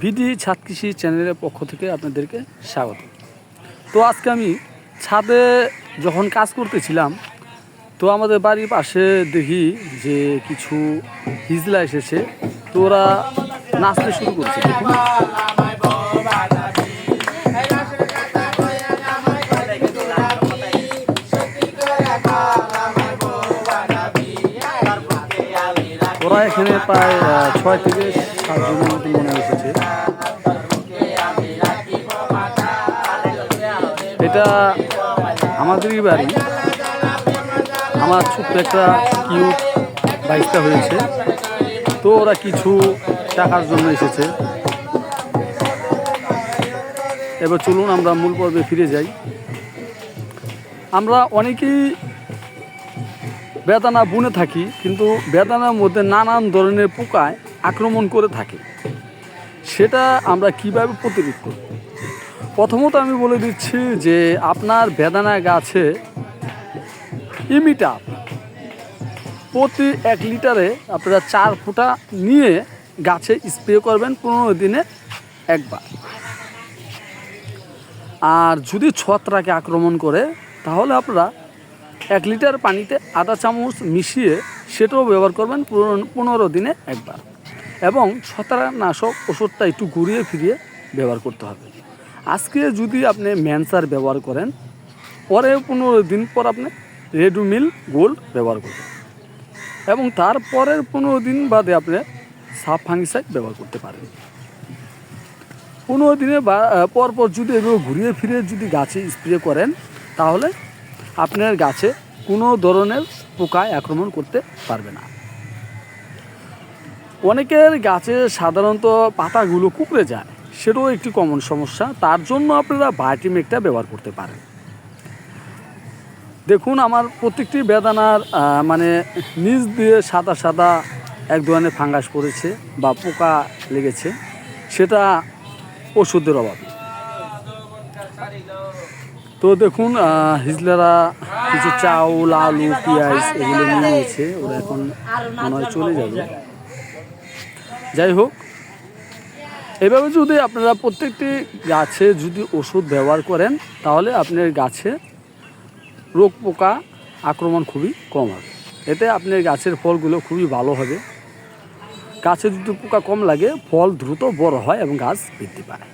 BD ছাদ কৃষি চ্যানেলের পক্ষ থেকে আপনাদেরকে স্বাগত। তো আজকে আমি ছাদে যখন কাজ করতেছিলাম, তো আমাদের বাড়ির পাশে দেখি যে কিছু হিজলা এসেছে, তো ওরা নাচতে শুরু করছে। ওরা এখানে প্রায় ছয় থেকে এসেছে এটা আমাদেরই বাড়ি। আমার ছোট্ট একটা কিউট বাইকটা হয়েছে। তো ওরা কিছু টাকার জন্য এসেছে। এবার চলুন আমরা মূল পর্বে ফিরে যাই। আমরা অনেকেই বেদানা বুনে থাকি, কিন্তু বেদানার মধ্যে নানান ধরনের পোকায় আক্রমণ করে থাকে। সেটা আমরা কীভাবে প্রতিরোধ করব? প্রথমত আমি বলে দিচ্ছি যে আপনার বেদানা গাছে ইমিটাপ প্রতি এক লিটারে আপনারা চার ফুটা নিয়ে গাছে স্প্রে করবেন পনেরো দিনে একবার। আর যদি ছত্রাকে আক্রমণ করে, তাহলে আপনারা এক লিটার পানিতে আধা চামচ মিশিয়ে সেটাও ব্যবহার করবেন পনেরো দিনে একবার। এবং ছত্রাকনাশক ওষুধটা একটু ঘুরিয়ে ফিরিয়ে ব্যবহার করতে হবে। আজকে যদি আপনি ম্যানসার ব্যবহার করেন, পরে পনেরো দিন পর আপনি রেডুমিল গোল্ড ব্যবহার করবেন এবং তারপরের পনেরো দিন বাদে আপনি ফাঙ্গিসাইড ব্যবহার করতে পারেন। পনেরো দিনে পর পর যদি এগুলো ঘুরিয়ে ফিরে যদি গাছে স্প্রে করেন, তাহলে আপনার গাছে কোনো ধরনের পোকায় আক্রমণ করতে পারবে না। অনেকের গাছে সাধারণত পাতাগুলো কুকড়ে যায়। সেটাও একটি কমন সমস্যা। তার জন্য আপনারা বায়োটিমেকটা ব্যবহার করতে পারেন। দেখুন, আমার প্রত্যেকটি বেদানার মানে নিচ দিয়ে সাদা সাদা এক ধরনের ফাঙ্গাস পড়েছে বা পোকা লেগেছে। সেটা ওষুধের অভাবে। তো দেখুন হিজলারা কিছু চাউল, আলু, পেঁয়াজ এগুলো নিয়ে নিয়েছে। ওরা এখন মনে হয় চলে যাবে। যাই হোক, এভাবে যদি আপনারা প্রত্যেকটি গাছে যদি ওষুধ ব্যবহার করেন, তাহলে আপনার গাছে রোগ পোকা আক্রমণ খুবই কম হবে। এতে আপনার গাছের ফলগুলো খুবই ভালো হবে। গাছে যদি পোকা কম লাগে, ফল দ্রুত বড় হয় এবং গাছ বৃদ্ধি পায়।